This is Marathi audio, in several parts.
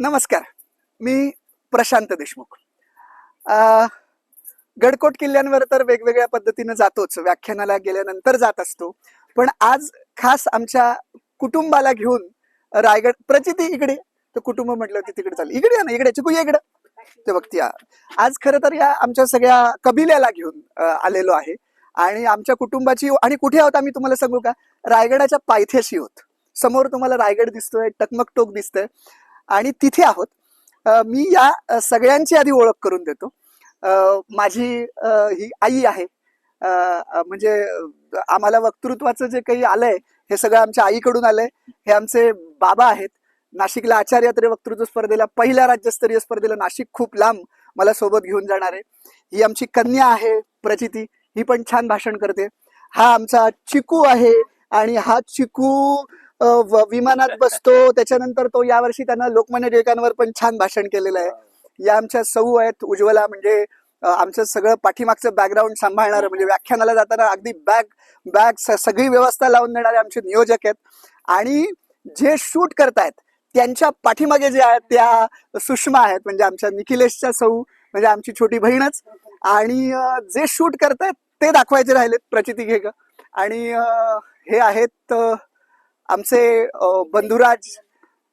नमस्कार. मी प्रशांत देशमुख. गडकोट किल्ल्यांवर तर वेगवेगळ्या पद्धतीनं जातोच. व्याख्यानाला गेल्यानंतर जात असतो. पण आज खास आमच्या कुटुंबाला घेऊन रायगड प्रचिती इकडे. तर कुटुंब म्हटलं होती तिकडे चालली. इकडे या ना इकडे चिकू इकडे. ते बघती आज खरं तर या आमच्या सगळ्या कबिल्याला घेऊन आलेलो आहे. आणि आमच्या कुटुंबाची आणि कुठे आहोत आम्ही तुम्हाला सांगू का? रायगडाच्या पायथ्याशी आहोत समोर तुम्हाला रायगड दिसतोय टकमक टोक दिसतंय. आणि तिथे आहोत. मी या सगळ्यांची आधी ओळख करून देतो. माझी ही आई आहे. म्हणजे आम्हाला वक्तृत्वाचं जे काही आलंय हे सगळं आमच्या आईकडून आलंय. हे आमचे बाबा आहेत. नाशिकला आचार्य यात्रे वक्तृत्व स्पर्धेला पहिल्या राज्यस्तरीय स्पर्धेला नाशिक खूप लांब मला सोबत घेऊन जाणार आहे. ही आमची कन्या आहे प्रचिती. ही पण छान भाषण करते. हा आमचा चिकू आहे. आणि हा चिकू विमानात बसतो. त्याच्यानंतर तो यावर्षी त्यांना लोकमान्य टिळकांवर पण छान भाषण केलेलं आहे. या आमच्या सौ आहेत उज्ज्वला म्हणजे आमचं सगळं पाठीमागचं बॅकग्राऊंड सांभाळणार म्हणजे व्याख्यानाला जाताना अगदी बॅग बॅग सगळी व्यवस्था लावून देणारे आमचे नियोजक आहेत. आणि जे शूट करतायत त्यांच्या पाठीमागे जे आहेत त्या सुषमा आहेत. म्हणजे आमच्या निखिलेशच्या सौ म्हणजे आमची छोटी बहीणच. आणि जे शूट करतायत ते दाखवायचे राहिलेत प्रचिती घे आणि हे आहेत आमचे बंधुराज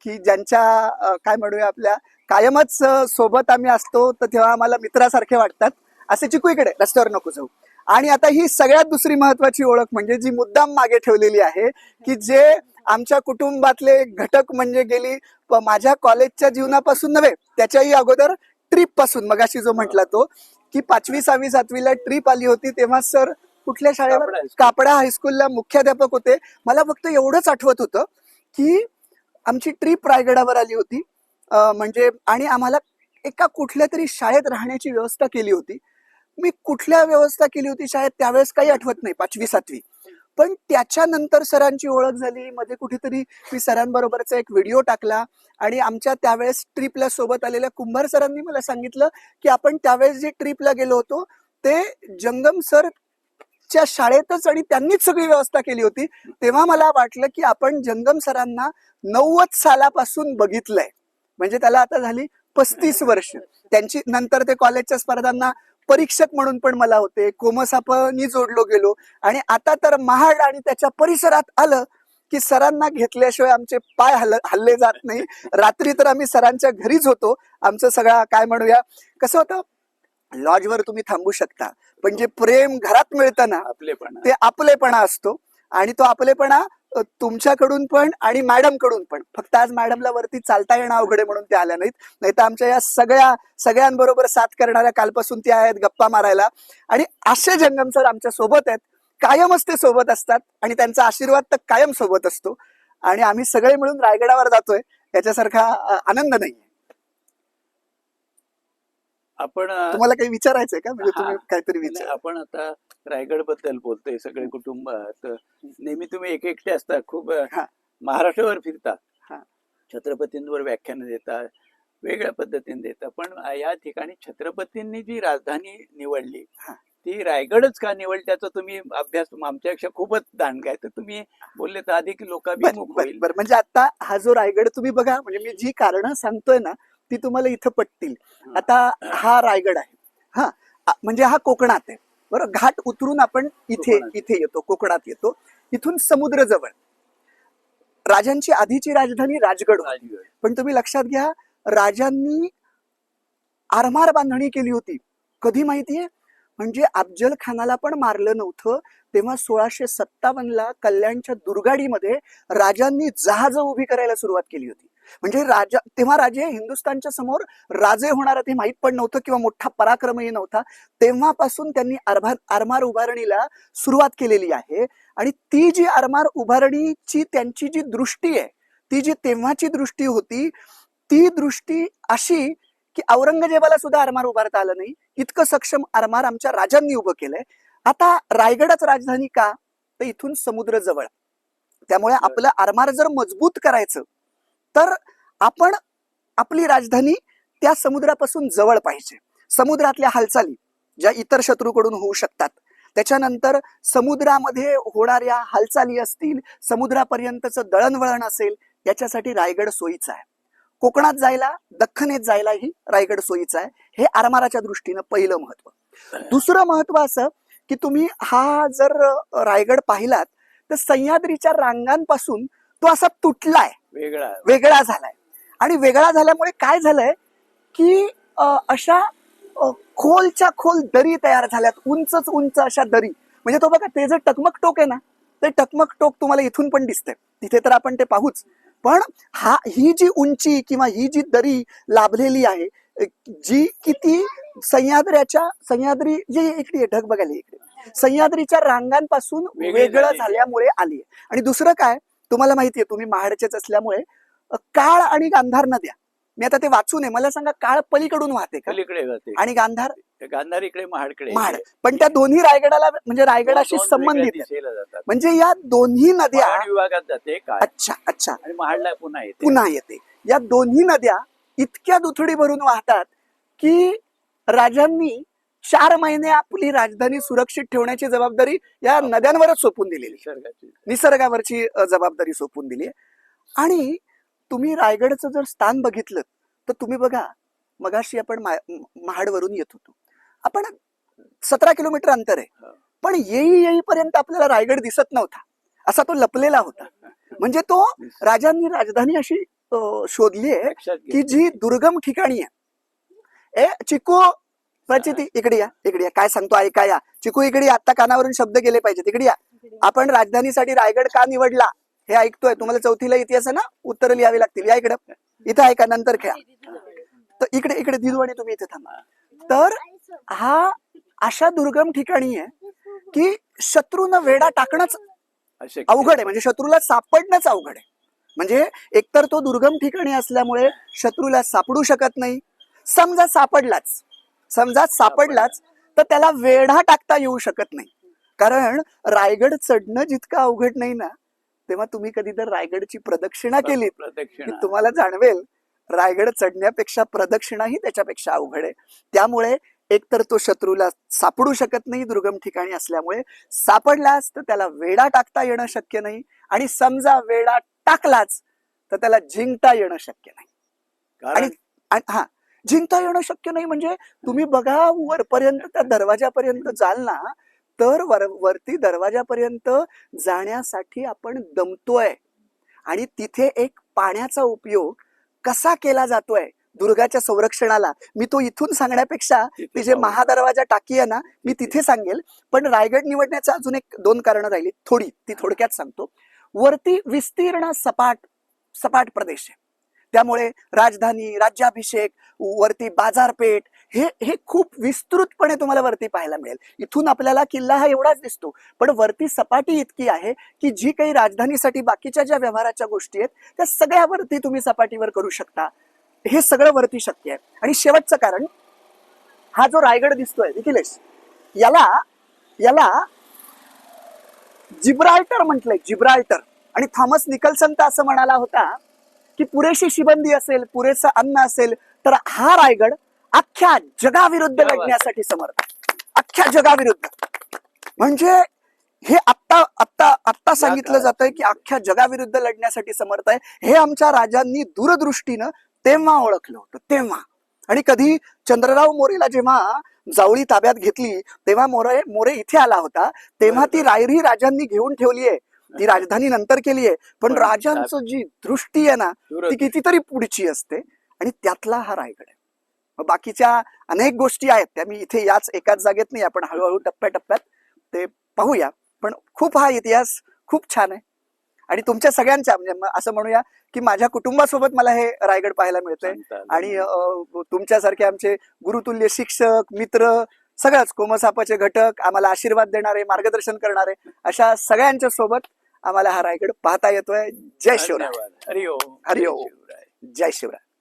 की ज्यांच्या काय म्हणूया आपल्या कायमच सोबत आम्ही असतो तर तेव्हा आम्हाला मित्रासारखे वाटतात. असे चिकू इकडे रस्त्यावर नको जाऊ. आणि आता ही सगळ्यात दुसरी महत्वाची ओळख म्हणजे जी मुद्दाम मागे ठेवलेली आहे की जे आमच्या कुटुंबातले घटक म्हणजे गेली प- माझ्या कॉलेजच्या जीवनापासून नव्हे त्याच्याही अगोदर ट्रिपपासून मगाशी जो म्हटला तो की पाचवी सहावी सातवीला ट्रिप आली होती तेव्हा सर कुठल्या शाळेवर? कापडा हायस्कूल. कापडा हायस्कूलला मुख्याध्यापक होते. मला फक्त एवढंच आठवत होतं की आमची ट्रिप रायगडावर आली होती. म्हणजे आणि आम्हाला एका कुठल्या तरी शाळेत राहण्याची व्यवस्था केली होती. मी कुठल्या व्यवस्था केली होती शाळेत त्यावेळेस काही आठवत नाही पाचवी सातवी. पण त्याच्यानंतर सरांची ओळख झाली. मध्ये कुठेतरी मी सरांबरोबरचा एक व्हिडिओ टाकला आणि आमच्या त्यावेळेस ट्रिपला सोबत आलेल्या कुंभार सरांनी मला सांगितलं की आपण त्यावेळेस जे ट्रिपला गेलो होतो ते जंगम सर च्या शाळेतच आणि त्यांनीच सगळी व्यवस्था केली होती तेव्हा मला वाटलं की आपण जंगम सरांना नव्वद सालापासून बघितलंय. म्हणजे त्याला आता झाली पस्तीस वर्ष. त्यांची नंतर ते कॉलेजच्या स्पर्धांना परीक्षक म्हणून पण मला होते कोमसापनी जोडलो गेलो. आणि आता तर महाड आणि त्याच्या परिसरात आलं की सरांना घेतल्याशिवाय आमचे पाय हल हल्ले जात नाही. रात्री तर आम्ही सरांच्या घरीच होतो. आमचं सगळा काय म्हणूया कसं होतं? लॉजवर तुम्ही थांबू शकता. पण जे प्रेम घरात मिळतं ना आपले पण ते आपलेपणा असतो आणि तो आपलेपणा तुमच्याकडून पण आणि मॅडमकडून पण. फक्त आज मॅडमला वरती चालता येणं अवघड आहे म्हणून त्या आल्या नाहीत. नाही तर आमच्या या सगळ्या सगळ्यांबरोबर साथ करणाऱ्या कालपासून त्या आहेत गप्पा मारायला. आणि असे जंगम सर आमच्यासोबत आहेत. कायमच ते सोबत असतात आणि त्यांचा आशीर्वाद तर कायम सोबत असतो. आणि आम्ही सगळे मिळून रायगडावर जातोय. याच्यासारखा आनंद नाही आपण तुम्हाला काही विचारायचंय का? म्हणजे तुम्ही. काहीतरी विचार. आपण आता रायगडबद्दल बोलतोय सगळे कुटुंब. तर नेहमी तुम्ही एक एकटे असता. खूप. महाराष्ट्रावर फिरता. छत्रपतींवर व्याख्यान देता वेगळ्या पद्धतीने देता. पण या ठिकाणी छत्रपतींनी जी राजधानी निवडली. ती रायगडच का निवडली त्याचा तुम्ही अभ्यास आमच्यापेक्षा खूपच दांडगा आहे तर तुम्ही बोलले तर अधिक लोकाभिमुख होईल. बर. म्हणजे आता हा जो रायगड तुम्ही बघा म्हणजे मी जी कारण सांगतोय ना ती तुम्हाला इथं पटतील. आता हा रायगड आहे. हा म्हणजे हा कोकणात आहे. बरं घाट उतरून आपण इथे. इथे येतो कोकणात येतो. इथून समुद्र जवळ राजांची आधीची राजधानी राजगड. पण तुम्ही लक्षात घ्या राजांनी आरमार बांधणी केली होती. कधी माहितीये? म्हणजे अफजल खानाला पण मारलं नव्हतं. तेव्हा सोळाशे सत्तावन्नला कल्याणच्या दुर्गाडीमध्ये राजांनी जहाज उभी करायला सुरुवात केली होती. म्हणजे राजा तेव्हा राजे हिंदुस्थानच्या समोर राजे होणार ते माहीत पण नव्हतं किंवा मोठा पराक्रमही नव्हता. तेव्हापासून त्यांनी आरभार आरमार उभारणीला सुरुवात केलेली आहे. आणि ती जी आरमार उभारणीची त्यांची जी दृष्टी आहे ती जी तेव्हाची दृष्टी होती ती दृष्टी अशी की औरंगजेबाला सुद्धा आरमार उभारता आलं नाही. इतकं सक्षम आरमार आमच्या राजांनी उभं केलंय. आता रायगडच राजधानी का? तर इथून समुद्र जवळ. त्यामुळे आपलं आरमार जर मजबूत करायचं तर आपण आपली राजधानी त्या समुद्रापासून जवळ पाहिजे. समुद्रातल्या हालचाली ज्या इतर शत्रूकडून होऊ शकतात त्याच्यानंतर समुद्रामध्ये होणाऱ्या हालचाली असतील समुद्रापर्यंतचं दळणवळण असेल याच्यासाठी रायगड सोयीचा आहे. कोकणात जायला दख्खनेत जायलाही रायगड सोयीचा आहे. हे आरमाराच्या दृष्टीनं पहिलं महत्त्व दुसरं महत्त्व असं की तुम्ही हा जर रायगड पाहिलात तर सह्याद्रीच्या रांगांपासून तो असा तुटलाय. वेगळा. वेगळा झालाय. आणि वेगळा झाल्यामुळे काय झालंय की अशा खोलच्या खोल दरी तयार झाल्यात. उंचच उंच अशा दरी. म्हणजे तो बघा ते जे टकमक टोक आहे ना ते टकमक टोक तुम्हाला इथून पण दिसतंय. तिथे तर आपण ते पाहूच. पण हा ही जी उंची किंवा ही जी दरी लाभलेली आहे जी किती सह्याद्र्याच्या सह्याद्री जे इकडे आहे, ढग बघायला इकडे. सह्याद्रीच्या रांगांपासून वेगळी वेगळं झाली. झाल्यामुळे आली आणि दुसरं काय तुम्हाला माहितीये तुम्ही महाडचेच असल्यामुळे काळ आणि गांधार नद्या मी आता ते वाचू नये. मला सांगा काळ पलीकडून वाहते का? पलीकडे जाते. आणि गांधार? गांधार इकडे महाडकडे. महाड. पण त्या दोन्ही रायगडाला म्हणजे रायगडाशी संबंधित जातात. म्हणजे या दोन्ही नद्या विभागात जाते अच्छा अच्छा. आणि महाडला पुन्हा येते. पुन्हा येते. या दोन्ही नद्या इतक्या दुथडी भरून वाहतात की राजांनी चार महिने आपली राजधानी सुरक्षित ठेवण्याची जबाबदारी या नद्यांवरच सोपून दिलेली निसर्गावरची जबाबदारी सोपून दिली आणि तुम्ही रायगडचं जर स्थान बघितलं तर तुम्ही बघा मगाशी आपण महाडवरून येत होतो. आपण सतरा किलोमीटर अंतर आहे. पण येई येईपर्यंत आपल्याला रायगड दिसत नव्हता. असा तो लपलेला होता. म्हणजे तो राजांनी राजधानी अशी शोधली आहे की. जी दुर्गम ठिकाणी आहे. ए चिकू प्रचिती इकडे या इकडे या. काय सांगतो ऐका या. चिकू इकडे या. आत्ता कानावरून शब्द गेले पाहिजेत. इकडे या. आपण राजधानीसाठी रायगड का निवडला हे ऐकतोय. तुम्हाला चौथीला इतिहास आहे ना उत्तर लिहावी लागतील. या इकडे. इथं ऐका नंतर खेळा. तर इकडे इकडे दिदू आणि तुम्ही इथे थांबा. तर हा अशा दुर्गम ठिकाणी आहे की शत्रूनं वेडा टाकणंच. अवघड आहे. म्हणजे शत्रूला सापडणंच अवघड आहे. म्हणजे एकतर तो दुर्गम ठिकाणी असल्यामुळे शत्रूला सापडू शकत नाही. समजा सापडलाच. समजा सापडलाच तर त्याला वेढा टाकता येऊ शकत नाही. कारण रायगड चढणं जितकं अवघड नाही ना तेव्हा तुम्ही कधी तर रायगडची प्रदक्षिणा केलीत. की प्रदक्षिणा. तुम्हाला जाणवेल रायगड चढण्यापेक्षा प्रदक्षिणाही त्याच्यापेक्षा अवघड आहे. त्यामुळे एकतर तो शत्रूला सापडू शकत नाही दुर्गम ठिकाणी असल्यामुळे सापडलाच तर त्याला वेडा टाकता येणं शक्य नाही आणि समजा वेडा टाकलाच तर त्याला जिंकता येणं शक्य नाही. आणि हा. जिंकता येणं शक्य नाही. म्हणजे तुम्ही बघा वरपर्यंत त्या दरवाजापर्यंत जाल ना तर वर वरती दरवाजापर्यंत जाण्यासाठी आपण दमतोय. आणि तिथे एक पाण्याचा उपयोग कसा केला जातोय दुर्गाच्या संरक्षणाला? मी तो इथून सांगण्यापेक्षा ती जे. महादरवाजा टाकी आहे ना मी तिथे सांगेल. पण रायगड निवडण्याचं अजून एक दोन कारण राहिली. थोडी ती थोडक्यात सांगतो. वरती विस्तीर्ण सपाट सपाट प्रदेश आहे. त्यामुळे राजधानी राज्याभिषेक वरती बाजारपेठ हे हे खूप विस्तृतपणे तुम्हाला वरती पाहायला मिळेल. इथून आपल्याला किल्ला हा एवढाच दिसतो. पण वरती सपाटी इतकी आहे की जी काही राजधानीसाठी बाकीच्या ज्या व्यवहाराच्या गोष्टी आहेत त्या सगळ्या वरती तुम्ही सपाटीवर करू शकता. हे सगळं वरती शक्य आहे. आणि शेवटचं कारण हा जो रायगड दिसतोय निखिलेश याला याला जिब्राल्टर म्हटलंय जिब्राल्टर. आणि थॉमस निकल्सन तर असं म्हणाला होता की पुरेशी शिबंदी असेल पुरेसं अन्न असेल तर हा रायगड अख्ख्या जगाविरुद्ध. लढण्यासाठी समर्थ आहे. अख्ख्या जगाविरुद्ध म्हणजे हे आत्ता आत्ता आत्ता सांगितलं काळात. जातंय की अख्ख्या जगाविरुद्ध लढण्यासाठी समर्थ आहे हे आमच्या राजांनी दूरदृष्टीनं तेव्हा ओळखलं होतं तेव्हा आणि कधी चंद्रराव मोरेला जेव्हा जावळी ताब्यात घेतली तेव्हा मोरे मोरे इथे आला होता तेव्हा ती रायरी राजांनी घेऊन ठेवली आहे ती राजधानी नंतर केली आहे. पण राजांचं जी दृष्टी आहे ना ती कितीतरी पुढची असते आणि त्यातला हा रायगड आहे. मग बाकीच्या अनेक गोष्टी आहेत त्या मी इथे याच एकाच जागेत नाही आपण हळूहळू टप्प्याटप्प्यात ते पाहूया. पण खूप हा इतिहास खूप छान आहे. आणि तुमच्या सगळ्यांच्या म्हणजे असं म्हणूया की माझ्या कुटुंबासोबत मला हे रायगड पाहायला मिळतंय. आणि तुमच्यासारखे आमचे गुरुतुल्य शिक्षक मित्र सगळंच कोमसापाचे घटक आम्हाला आशीर्वाद देणारे मार्गदर्शन करणारे अशा सगळ्यांच्या सोबत आम्हाला हा रायगड पाहता येतोय. जय शिवराय. हरिओम. हरिओम. जय शिवराय.